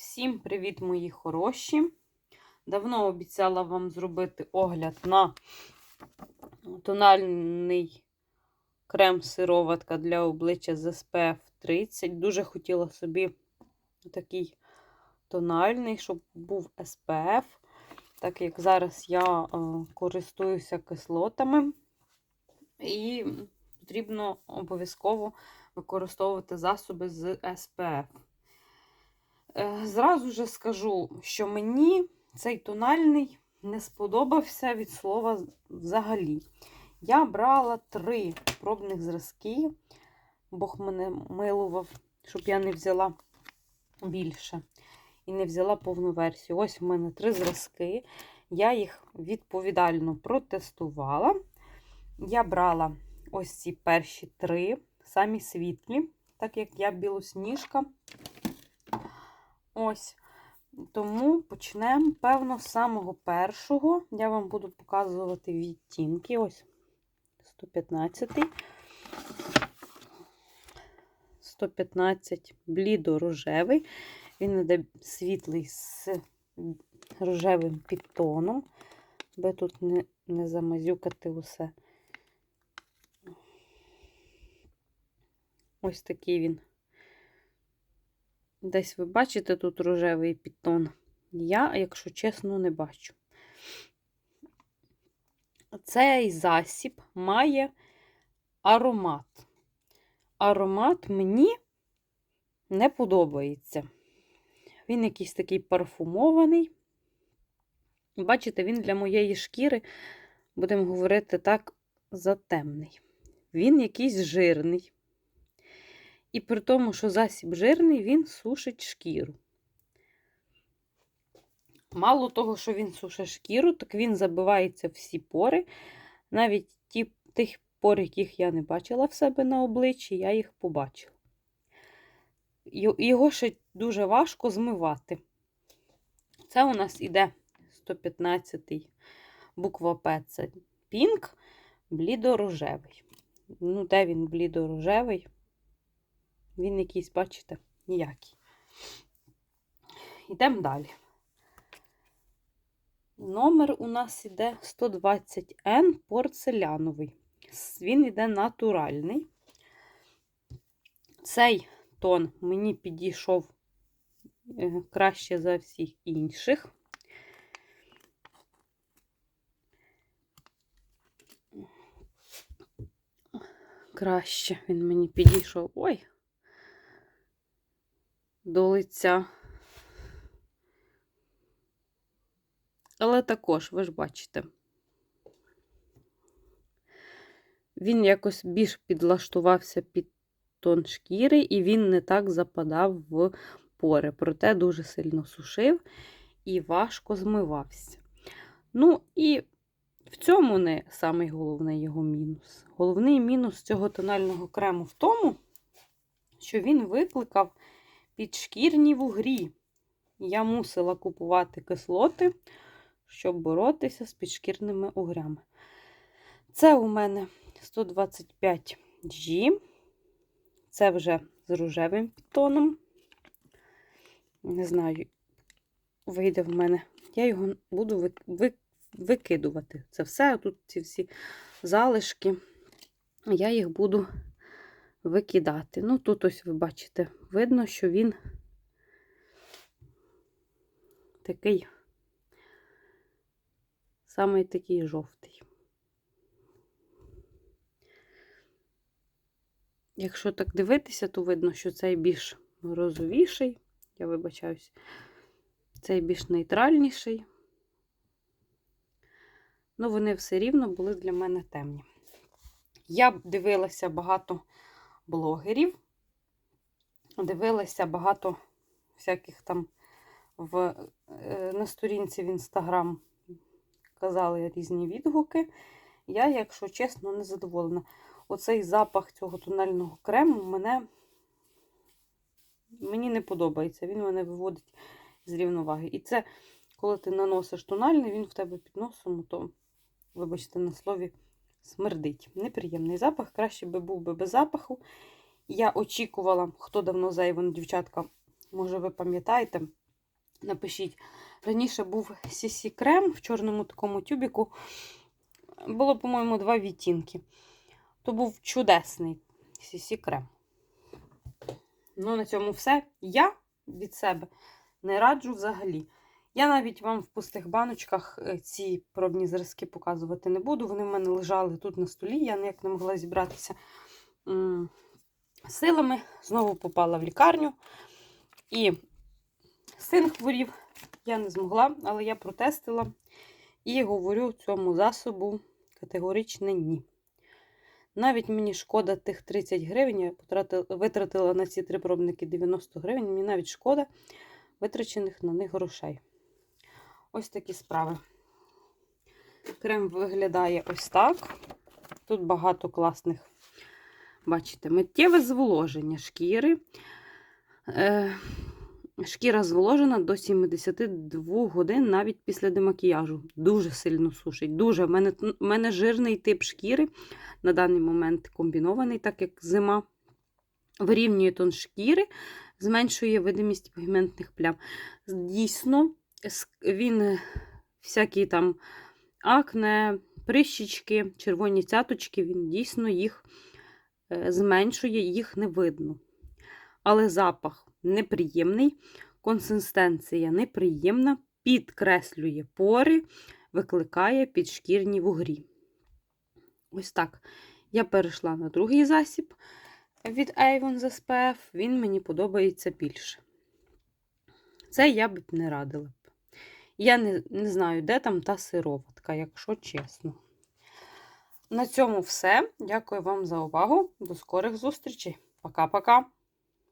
Всім привіт, мої хороші! Давно обіцяла вам зробити огляд на тональний крем сироватка для обличчя з SPF 30. Дуже хотіла собі такий тональний, щоб був SPF, так як зараз я е, користуюся кислотами, і потрібно обов'язково використовувати засоби з SPF. Е, Зразу же скажу, що мені цей тональний не сподобався від слова взагалі. Я брала три пробних зразки, Бог мене милував, щоб я не взяла більше і не взяла повну версію. Ось в мене три зразки. Я їх відповідально протестувала. Я брала ось ці перші три, самі світлі, так як я білосніжка. Ось. Тому почнемо, певно, з самого першого. Я вам буду показувати відтінки. Ось 115. 115 блідо-рожевий. Він іде світлий з рожевим підтоном, аби тут не, не замазюкати усе. Ось такий він. Десь ви бачите тут рожевий підтон. Я, якщо чесно, не бачу. Цей засіб має аромат. Аромат мені не подобається. Він якийсь такий парфумований. Бачите, він для моєї шкіри, будемо говорити так, затемний. Він якийсь жирний. І при тому, що засіб жирний, він сушить шкіру. Мало того, що він сушить шкіру, так він забивається всі пори. Навіть ті, тих пор, яких я не бачила в себе на обличчі, я їх побачила. Його ще дуже важко змивати. Це у нас іде 115-й буква П. Це пінк, блідорожевий. Ну, де він блідорожевий? Він якийсь, бачите, ніякий. Йдемо далі. Номер у нас іде 120N порцеляновий. Він іде натуральний. Цей тон мені підійшов краще за всіх інших. Краще він мені підійшов. Ой, до лиця. Але також, ви ж бачите, він якось більш підлаштувався під тон шкіри, і він не так западав в пори. Проте дуже сильно сушив і важко змивався. Ну, і в цьому не самий головний його мінус. Головний мінус цього тонального крему в тому, що він викликав підшкірні вугрі. Я мусила купувати кислоти, щоб боротися з підшкірними угрями. Це у мене 125G. Це вже з рожевим підтоном. Не знаю, вийде в мене. Я його буду викидувати. Це все, тут ці всі залишки. Я їх буду викидати. Ну, тут ось ви бачите, видно, що він такий, самий такий жовтий. Якщо так дивитися, то видно, що цей більш розовіший, я вибачаюсь, цей більш нейтральніший. Ну, вони все рівно були для мене темні. Я дивилася багато блогерів, дивилася багато всяких там в, на сторінці в Інстаграм казали різні відгуки. Я, якщо чесно, не задоволена. Оцей запах цього тонального крему мене мені не подобається. Він мене виводить з рівноваги. І це, коли ти наносиш тональний, він в тебе під носом, то, вибачте, на слові, смердить. Неприємний запах, краще би був би без запаху. Я очікувала, хто давно зайван, дівчатка, може, ви пам'ятаєте, Напишіть. Раніше був CC крем в чорному такому тюбіку. Було, по-моєму, два відтінки. То був чудесний CC крем. Ну, на цьому все. Я від себе не раджу взагалі. Я навіть вам в пустих баночках е, ці пробні зразки показувати не буду. Вони в мене лежали тут на столі, я ніяк не могла зібратися силами. Знову попала в лікарню. І син хворів, я не змогла, але я протестила і говорю цьому засобу категоричне ні. Навіть мені шкода тих 30 гривень, я витратила на ці три пробники 90 гривень, мені навіть шкода витрачених на них грошей. Ось такі справи. Крем виглядає ось так. Тут багато класних, бачите, миттєве зволоження шкіри. Е, шкіра зволожена до 72 годин навіть після демакіяжу. Дуже сильно сушить. Дуже. В мене, в мене жирний тип шкіри на даний момент комбінований, так як зима вирівнює тон шкіри, зменшує видимість пігментних плям. Дійсно, він е, всякі там акне, прищічки, червоні цяточки, він дійсно їх е, зменшує, їх не видно. Але запах неприємний, консистенція неприємна, підкреслює пори, викликає підшкірні вугрі. Ось так. Я перейшла на другий засіб від Avon з SPF. Він мені подобається більше. Це я б не радила. Я не, не знаю, де там та сироватка, якщо чесно. На цьому все. Дякую вам за увагу. До скорих зустрічей. Пока-пока.